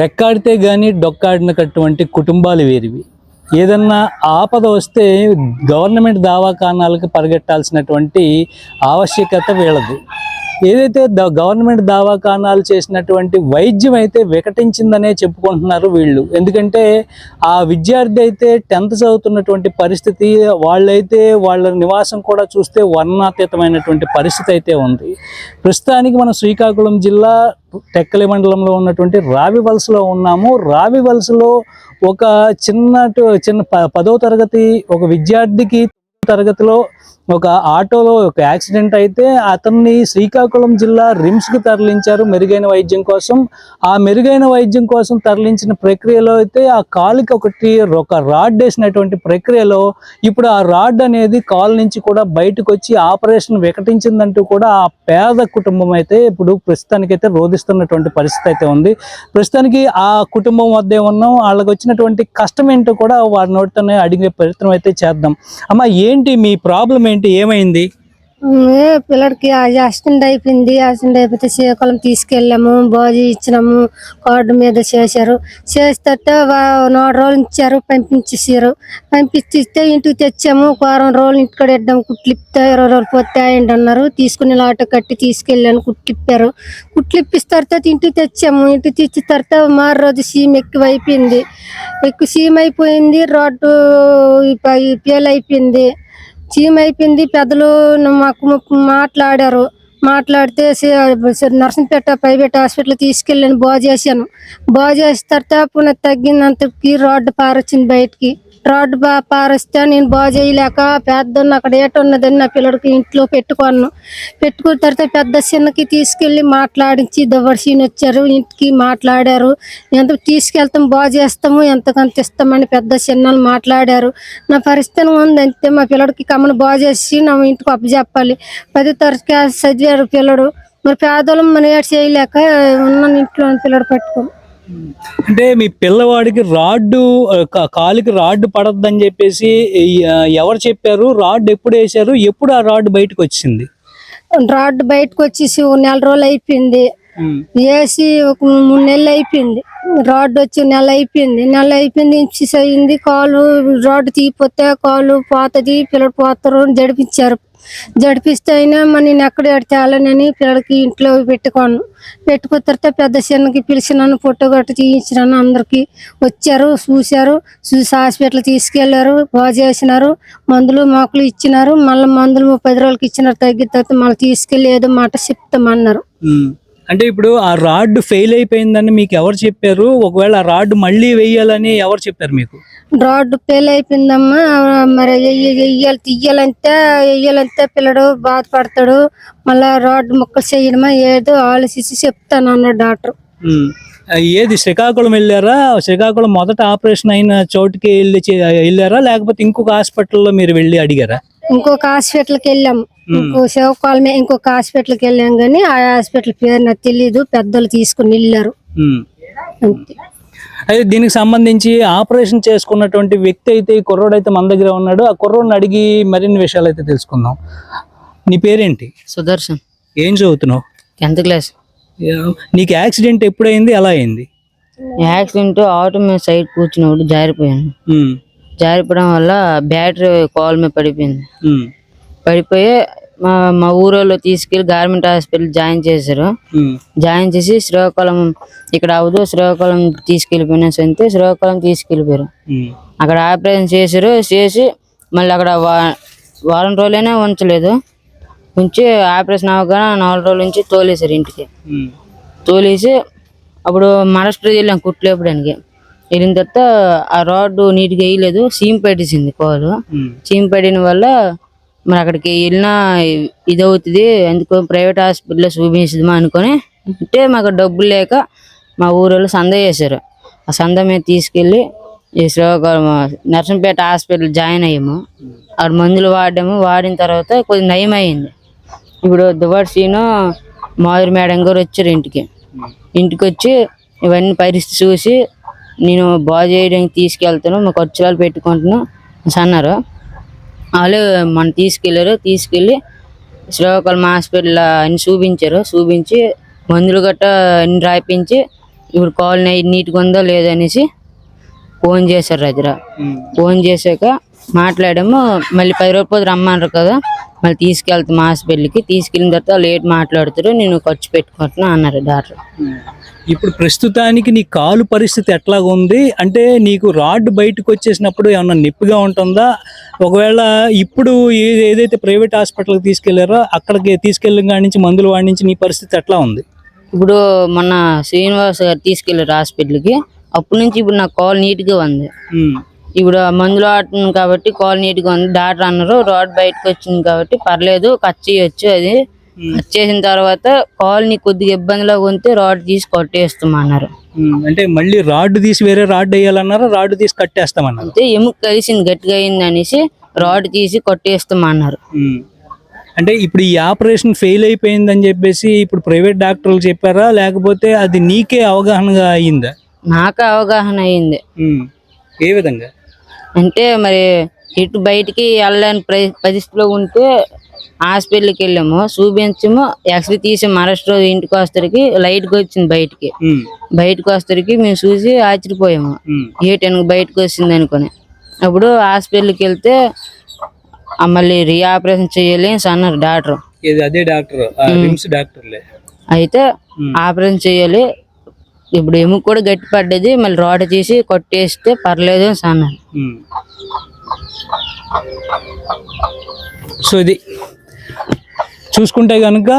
రెక్కాడితే కానీ డొక్కాడినటువంటి కుటుంబాలు వేరివి. ఏదన్నా ఆపద వస్తే గవర్నమెంట్ దవాఖానాలకు పరిగెట్టాల్సినటువంటి ఆవశ్యకత వీళ్ళది. ఏదైతే గవర్నమెంట్ దవాఖానాలు చేసినటువంటి వైద్యం అయితే వికటించిందనే చెప్పుకుంటున్నారు వీళ్ళు. ఎందుకంటే ఆ విద్యార్థి అయితే టెన్త్ చదువుతున్నటువంటి పరిస్థితి వాళ్ళైతే వాళ్ళ నివాసం కూడా చూస్తే వర్ణాతీతమైనటువంటి పరిస్థితి అయితే ఉంది. ప్రస్తుతానికి మనం శ్రీకాకుళం జిల్లా టెక్కలి మండలంలో ఉన్నటువంటి రావి వలసలో ఉన్నాము. రావి వలసలో ఒక చిన్న చిన్న ప- పదో తరగతి ఒక విద్యార్థికి తరగతిలో ఒక ఆటోలో ఒక యాక్సిడెంట్ అయితే అతన్ని శ్రీకాకుళం జిల్లా రిమ్స్కి తరలించారు మెరుగైన వైద్యం కోసం. ఆ మెరుగైన వైద్యం కోసం తరలించిన ప్రక్రియలో అయితే ఆ కాలుకి ఒకటి ఒక రాడ్ వేసినటువంటి ప్రక్రియలో ఇప్పుడు ఆ రాడ్ అనేది కాలు నుంచి కూడా బయటకు వచ్చి ఆపరేషన్ వికటించిందంటూ కూడా ఆ పేద కుటుంబం అయితే ఇప్పుడు ప్రస్తుతానికైతే రోధిస్తున్నటువంటి పరిస్థితి అయితే ఉంది. ప్రస్తుతానికి ఆ కుటుంబం వద్దే ఉన్నాం. వాళ్ళకి వచ్చినటువంటి కష్టం ఏంటో కూడా వారి నోటితోనే అడిగే ప్రయత్నం అయితే చేద్దాం. అమ్మ ఏంటి మీ ప్రాబ్లం ఏంటి ఏమైంది? పిల్లడికి యాక్సిడెంట్ అయిపోయింది. యాక్సిడెంట్ అయిపోతే శ్రీకాకుళం తీసుకెళ్ళాము. బాజీ ఇచ్చినాము. కార్డు మీద చేశారు. చేస్తే నాలుగు రోజులు ఇచ్చారు పంపించేసారు పంపించిస్తే ఇంటికి తెచ్చాము. వారం రోజులు ఇంటికాడ ఇద్దాం. కుట్లిప్తే ఇరవై రోజులు పోతే అన్నారు. తీసుకుని ఆటో కట్టి తీసుకెళ్ళాను. కుట్లిప్పారు కుట్లిప్పిన తర్వాత ఇంటికి తెచ్చాము. ఇంటికి తెచ్చిన తర్వాత మారు రోజు సీమ్ ఎక్కువ అయిపోయింది ఎక్కువ సీమ్ అయిపోయింది. రోడ్డు పేల్ అయిపోయింది చీమ అయిపోయింది పెద్దలు మాకు మాట్లాడారు. మాట్లాడితే నర్సంపేట ప్రైవేట్ హాస్పిటల్ తీసుకెళ్ళాను బాగు చేశాను. బాగు చేసిన తర్వాత పునః తగ్గినంతకి రోడ్డు పారొచ్చింది బయటికి. రోడ్డు బా పారొస్తే నేను బాగు చేయలేక పెద్ద అక్కడ ఏట ఉన్నదని నా పిల్లడికి ఇంట్లో పెట్టుకున్నాను. పెట్టుకున్న తర్వాత పెద్ద చిన్నకి తీసుకెళ్ళి మాట్లాడించి దవర్సీని వచ్చారు. ఇంటికి మాట్లాడారు. ఎంత తీసుకెళ్తాం బాగు చేస్తాము ఎంతకంత ఇస్తామని పెద్ద చిన్నలు మాట్లాడారు. నా పరిస్థితి ఉంది. అంతే మా పిల్లడికి కమ్మను బాగు చేసి నా ఇంటికి అప్పచెప్పాలి. పది తరగతి చదివారు పిల్లడు. మరి పేదలు మన ఏడు చేయలేక ఉన్న ఇంట్లో పిల్లడు పట్టుకో. అంటే మీ పిల్లవాడికి రాడ్డు కాలుకి రాడ్డు పడద్దని చెప్పేసి ఎవరు చెప్పారు? రాడ్ ఎప్పుడు వేశారు? ఎప్పుడు ఆ రాడ్ బయటకు వచ్చింది? రాడ్ బయటకు వచ్చేసి ఒక నెల రోజులు అయిపోయింది. వేసి ఒక మూడు నెలలు అయిపోయింది. రాడ్ వచ్చి నెల అయిపోయింది. నెల అయిపోయింది ఇంచిస్ అయింది. కాలు రాడ్ తీపోతే కాలు పోతుంది పిల్లలు పోతారు అని జడిపించారు. జడిపిస్తే అయినా మరి నేను ఎక్కడ తేలనని పిల్లలకి ఇంట్లో పెట్టుకోను. పెట్టుకున్న తర్వాత పెద్ద చిన్నకి పిలిచినాను ఫోటో గట్ట తీయించినాను. అందరికి వచ్చారు చూశారు. చూసి హాస్పిటల్ తీసుకెళ్ళారు బాగు చేసినారు. మందులు మాకులు ఇచ్చినారు. మళ్ళీ మందులు ముప్పై రోజులకి ఇచ్చినారు. తగ్గిన తర్వాత మళ్ళీ తీసుకెళ్ళి ఏదో మాట చెప్తామన్నారు. అంటే ఇప్పుడు ఆ రాడ్ ఫెయిల్ అయిపోయిందని మీకు ఎవరు చెప్పారు? ఒకవేళ ఆ రాడ్ మళ్ళీ వేయాలని ఎవరు చెప్పారు మీకు? రాడ్ ఫెయిల్ అయిపోయిందమ్మా. మరి వెయ్యాలి తీయాలంటే వెయ్యాలంటే పిల్లడు బాధపడతాడు. మళ్ళా రాడ్ ముక్కలు చేయడమా? ఏదో ఆలోచించి చెప్తాను అన్నాడు డాక్టర్. ఏది శ్రీకాకుళం వెళ్ళారా? శ్రీకాకుళం మొదట ఆపరేషన్ అయిన చోటుకి వెళ్ళి వెళ్ళారా? లేకపోతే ఇంకొక హాస్పిటల్లో మీరు వెళ్ళి అడిగారా? ఇంకొక హాస్పిటల్కి వెళ్ళాము ఇంకో శివకాలమే ఇంకొక హాస్పిటల్కి వెళ్ళాం కానీ ఆ హాస్పిటల్ పేరు నాకు తెలియదు పెద్దలు తీసుకుని వెళ్ళారు. అంతే. అయితే దీనికి సంబంధించి ఆపరేషన్ చేసుకున్నటువంటి వ్యక్తి అయితే ఈ కుర్రోడు అయితే మన దగ్గర ఉన్నాడు. ఆ కుర్రోడిని అడిగి మరిన్ని విషయాలు అయితే తెలుసుకుందాం. నీ పేరేంటి? సుదర్శన్. ఏం చదువుతున్నావు? Tenth class. నీకు యాక్సిడెంట్ ఎప్పుడైంది? ఎలా అయింది? యాక్సిడెంట్ ఆటో మీద సైడ్ కూర్చున్నప్పుడు జారిపోయాను. జారిపోవడం వల్ల బ్యాటరీ కాల్ మీద పడిపోయింది. పడిపోయి మా మా ఊరోళ్ళు తీసుకెళ్ళి గవర్నమెంట్ హాస్పిటల్ జాయిన్ చేశారు. జాయిన్ చేసి శ్రీకాకుళం ఇక్కడ అవదు శ్రీకాకుళం తీసుకెళ్ళిపోయినా సొంత శ్రీకాకుళం తీసుకెళ్ళిపోయారు. ఉమ్, అక్కడ ఆపరేషన్ చేశారు చేసి మళ్ళీ అక్కడ వారం రోజులైనా ఉంచలేదు. ఉంచి ఆపరేషన్ అవ్వగానే నాలుగు రోజుల నుంచి తోలేశారు ఇంటికి. తోలేసి అప్పుడు మహారాష్ట్ర వెళ్ళాం కుట్లేపడానికి. వెళ్ళిన తర్వాత ఆ రాడ్ నీట్గా వేయలేదు సీమ్ పెట్టేసింది కాలు. సీమ్ పడిన వల్ల మరి అక్కడికి వెళ్ళినా ఇది అవుతుంది ఎందుకో ప్రైవేట్ హాస్పిటల్లో చూపించదమా అనుకొని అంటే మాకు డబ్బులు లేక మా ఊరోళ్ళు సంద చేశారు. ఆ సంద మీద తీసుకెళ్ళి ఈ శ్రీకాకుళం నర్సంపేట హాస్పిటల్ జాయిన్ అయ్యాము. అక్కడ మందులు వాడాము. వాడిన తర్వాత కొద్ది నయం అయింది. ఇప్పుడు దువాడు సీను మాధురి మేడం గారు వచ్చారు ఇంటికి. ఇంటికి వచ్చి ఇవన్నీ పరిస్థితి చూసి నేను బాగు చేయడానికి తీసుకెళ్తాను మా ఖర్చులు పెట్టుకుంటున్నాను. అన్నారు. వాళ్ళు మన తీసుకెళ్ళారు తీసుకెళ్ళి శ్రీకాకుళం హాస్పిటల్ అన్ని చూపించారు. చూపించి మందులు గట్ట అన్ని రాయించి ఇప్పుడు కాల్ నీట్గా ఉందో లేదనేసి ఫోన్ చేశారు రజరా. ఫోన్ చేశాక మాట్లాడాము మళ్ళీ పది రూపాయలు రమ్మన్నారు కదా. మళ్ళీ తీసుకెళ్తాం హాస్పిటల్కి తీసుకెళ్ళిన తర్వాత లేట్ మాట్లాడుతారు నేను ఖర్చు పెట్టుకుంటున్నా అన్నారు డాక్టర్ ఇప్పుడు ప్రస్తుతానికి నీ కాలు పరిస్థితి ఎట్లాగా ఉంది? అంటే నీకు రాడ్ బయటకు వచ్చేసినప్పుడు ఏమన్నా నొప్పిగా ఉంటుందా? ఒకవేళ ఇప్పుడు ఏ- ఏదైతే ప్రైవేట్ హాస్పిటల్కి తీసుకెళ్ళారో అక్కడికి తీసుకెళ్ళిన కాడి నుంచి మందులు వాడి నుంచి నీ పరిస్థితి ఎట్లా ఉంది? ఇప్పుడు మొన్న శ్రీనివాస్ గారు తీసుకెళ్ళారు హాస్పిటల్కి అప్పటి నుంచి ఇప్పుడు నా కాల్ నీట్గా ఉంది. ఇప్పుడు మందులు ఆడుతుంది కాబట్టి కాల్ నీట్గా ఉంది. డాక్టర్ అన్నారు రాడ్ బయటకు వచ్చింది కాబట్టి పర్లేదు కట్ చేయొచ్చు అది. కట్ చేసిన తర్వాత కాల్ నీ కొద్దిగా ఇబ్బందిలో ఉంటే రాడ్ తీసి కొట్టేస్తామన్నారు. అంటే మళ్ళీ రాడ్ తీసి వేరే రాడ్ వేయాలన్నారా? రాడ్ తీసి కట్టేస్తామన్నారు. అంతే ఎముక కలిసింది గట్టిగా అయింది అనేసి రాడ్ తీసి కొట్టేస్తామన్నారు. అంటే ఇప్పుడు ఈ ఆపరేషన్ ఫెయిల్ అయిపోయిందని చెప్పేసి ఇప్పుడు ప్రైవేట్ డాక్టర్లు చెప్పారా? లేకపోతే అది నీకే అవగాహనగా అయ్యిందా నాకు అవగాహన అయింది. ఏ విధంగా? అంటే మరి ఇటు బయటికి వెళ్ళని పరి- పరిస్థితిలో ఉంటే హాస్పిటల్కి వెళ్ళాము. చూపించాము. ఎక్స్రే తీసి మరస్ట్ రోజు ఇంటికి వస్తరికి లైట్గా వచ్చింది బయటికి. బయటకు వస్తరికి మేము చూసి ఆశ్చర్యపోయాము. ఉమ్. ఏటెనక బయటకు వచ్చింది అనుకుని. అప్పుడు హాస్పిటల్కి వెళ్తే "ఆ, మళ్ళీ రీ ఆపరేషన్ చేయాలి అని అన్నారు డాక్టర్. అదే డాక్టర్ డాక్టర్లే. అయితే. ఆపరేషన్ చేయాలి. ఇప్పుడు ఎముక కూడా గట్టి పడ్డది మళ్ళీ రాడ్ తీసి కొట్టేస్తే పర్లేదు అని సో ఇది చూసుకుంటే కనుక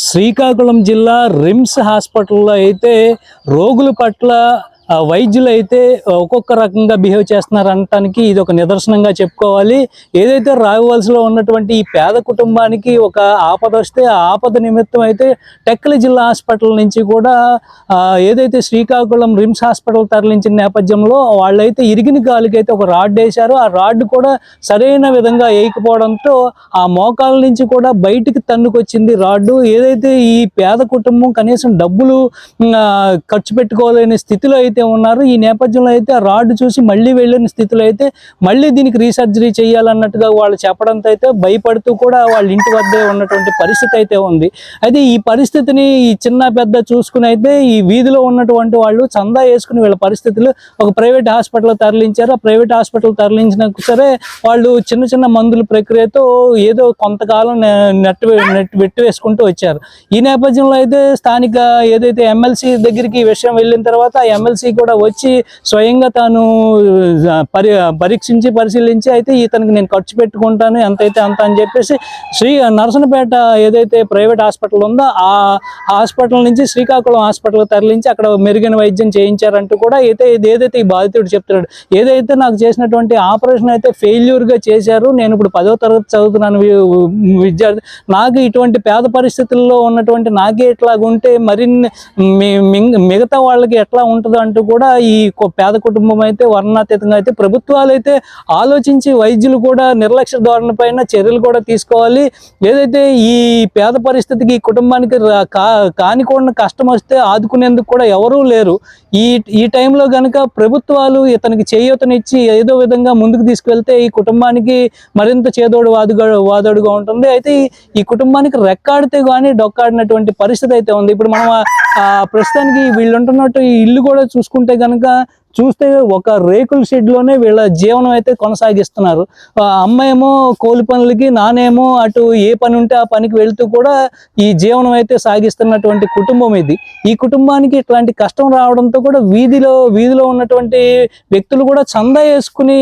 శ్రీకాకుళం జిల్లా రిమ్స్ హాస్పిటల్లో అయితే రోగుల పట్ల వైద్యులు అయితే ఒక్కొక్క రకంగా బిహేవ్ చేస్తున్నారు అనటానికి ఇది ఒక నిదర్శనంగా చెప్పుకోవాలి. ఏదైతే రాయవలసలో ఉన్నటువంటి ఈ పేద కుటుంబానికి ఒక ఆపద వస్తే ఆ ఆపద నిమిత్తం అయితే టెక్కలి జిల్లా హాస్పిటల్ నుంచి కూడా ఏదైతే శ్రీకాకుళం రిమ్స్ హాస్పిటల్ తరలించిన నేపథ్యంలో వాళ్ళైతే ఇరిగిన గాలికైతే ఒక రాడ్ వేశారు. ఆ రాడ్ కూడా సరైన విధంగా వేయకపోవడంతో ఆ మోకాల నుంచి కూడా బయటికి తన్నుకొచ్చింది రాడ్డు ఏదైతే ఈ పేద కుటుంబం కనీసం డబ్బులు ఖర్చు పెట్టుకోలేని స్థితిలో అయితే ఉన్నారు ఈ నేపథ్యంలో అయితే ఆ రాడ్ చూసి మళ్ళీ వెళ్ళిన స్థితిలో అయితే మళ్ళీ దీనికి రీసర్జరీ చేయాలన్నట్టుగా వాళ్ళు చెప్పడంతో అయితే భయపడుతూ కూడా వాళ్ళ ఇంటి వద్దే ఉన్నటువంటి పరిస్థితి అయితే ఉంది. అయితే ఈ పరిస్థితిని ఈ చిన్న పెద్ద చూసుకుని అయితే ఈ వీధిలో ఉన్నటువంటి వాళ్ళు చందా వేసుకుని వీళ్ళ పరిస్థితులు ఒక ప్రైవేట్ హాస్పిటల్ తరలించారు. ఆ ప్రైవేట్ హాస్పిటల్ తరలించినా సరే వాళ్ళు చిన్న చిన్న మందుల ప్రక్రియతో ఏదో కొంతకాలం నెట్ నెట్ వెట్టి వేసుకుంటూ వచ్చారు. ఈ నేపథ్యంలో అయితే స్థానిక ఏదైతే ఎమ్మెల్సీ దగ్గరికి ఈ విషయం వెళ్ళిన తర్వాత ఆ ఎమ్మెల్సీ కూడా వచ్చి స్వయంగా తాను పరి పరీక్షించి పరిశీలించి అయితే ఇతనికి నేను ఖర్చు పెట్టుకుంటాను ఎంతైతే అంత అని చెప్పేసి శ్రీ నరసనపేట ఏదైతే ప్రైవేట్ హాస్పిటల్ ఉందో ఆ హాస్పిటల్ నుంచి శ్రీకాకుళం హాస్పిటల్ తరలించి అక్కడ మెరుగైన వైద్యం చేయించారంటూ కూడా అయితే ఇది ఏదైతే ఈ బాధితుడు చెప్తున్నాడు. ఏదైతే నాకు చేసినటువంటి ఆపరేషన్ అయితే ఫెయిల్యూర్గా గా చేశారు నేను ఇప్పుడు పదో తరగతి చదువుతున్నాను విద్యార్థి నాకు ఇటువంటి పేద పరిస్థితుల్లో ఉన్నటువంటి నాకే ఇట్లా ఉంటే మరిన్ని మిగతా వాళ్ళకి ఎట్లా ఉంటుందో అంటూ కూడా ఈ పేద కుటుంబం అయితే వర్ణాతీతంగా అయితే ప్రభుత్వాలు అయితే ఆలోచించి వైద్యులు కూడా నిర్లక్ష్య ధోరణి పైన చర్యలు కూడా తీసుకోవాలి. ఏదైతే ఈ పేద పరిస్థితికి ఈ కుటుంబానికి రా- కానికుండా కష్టం వస్తే ఆదుకునేందుకు కూడా ఎవరూ లేరు. ఈ ఈ టైంలో గనక ప్రభుత్వాలు ఇతనికి చేయూతనిచ్చి ఏదో విధంగా ముందుకు తీసుకెళ్తే ఈ కుటుంబానికి మరింత చేదోడు వాదుగా వాదోడుగా ఉంటుంది. అయితే ఈ- కుటుంబానికి రెక్కాడితే కానీ డొక్కాడినటువంటి పరిస్థితి అయితే ఉంది. ఇప్పుడు మనం ఆ- ప్రస్తుతానికి వీళ్ళు ఉంటున్నట్టు ఈ ఇల్లు కూడా చూసుకుంటే గనుక చూస్తే ఒక రేకుల షెడ్లోనే వీళ్ళ జీవనం అయితే కొనసాగిస్తున్నారు. ఆ కోలి పనులకి నానేమో అటు ఏ పని ఉంటే ఆ పనికి వెళ్తూ కూడా ఈ జీవనం అయితే సాగిస్తున్నటువంటి కుటుంబం ఇది. ఈ కుటుంబానికి ఇట్లాంటి కష్టం రావడంతో కూడా వీధిలో వీధిలో ఉన్నటువంటి వ్యక్తులు కూడా చందా వేసుకుని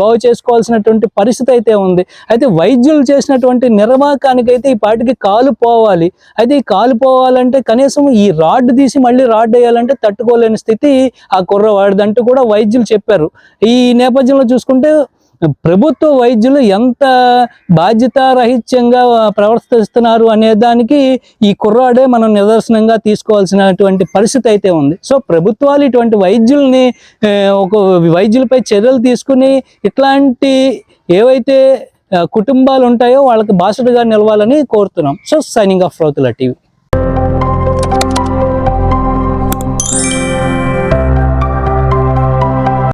బాగు చేసుకోవాల్సినటువంటి పరిస్థితి అయితే ఉంది. అయితే వైద్యులు చేసినటువంటి నిర్వాహకానికి అయితే ఈ పాటికి కాలు పోవాలి. అయితే ఈ కాలు పోవాలంటే కనీసం ఈ రాడ్ తీసి మళ్ళీ రాడ్ వేయాలంటే తట్టుకోలేని స్థితి ఆ అంటూ కూడా వైద్యులు చెప్పారు. ఈ నేపథ్యంలో చూసుకుంటే ప్రభుత్వ వైద్యులు ఎంత బాధ్యతారహిత్యంగా ప్రవర్తిస్తున్నారు అనే దానికి ఈ కుర్రాడే మనం నిదర్శనంగా తీసుకోవాల్సినటువంటి పరిస్థితి అయితే ఉంది. సో ప్రభుత్వాలు ఇటువంటి వైద్యుల్ని ఒక వైద్యులపై చర్యలు తీసుకుని ఇట్లాంటి ఏవైతే కుటుంబాలు ఉంటాయో వాళ్ళకి బాసుడుగా నిలవాలని కోరుతున్నాం. So signing off Rautula TV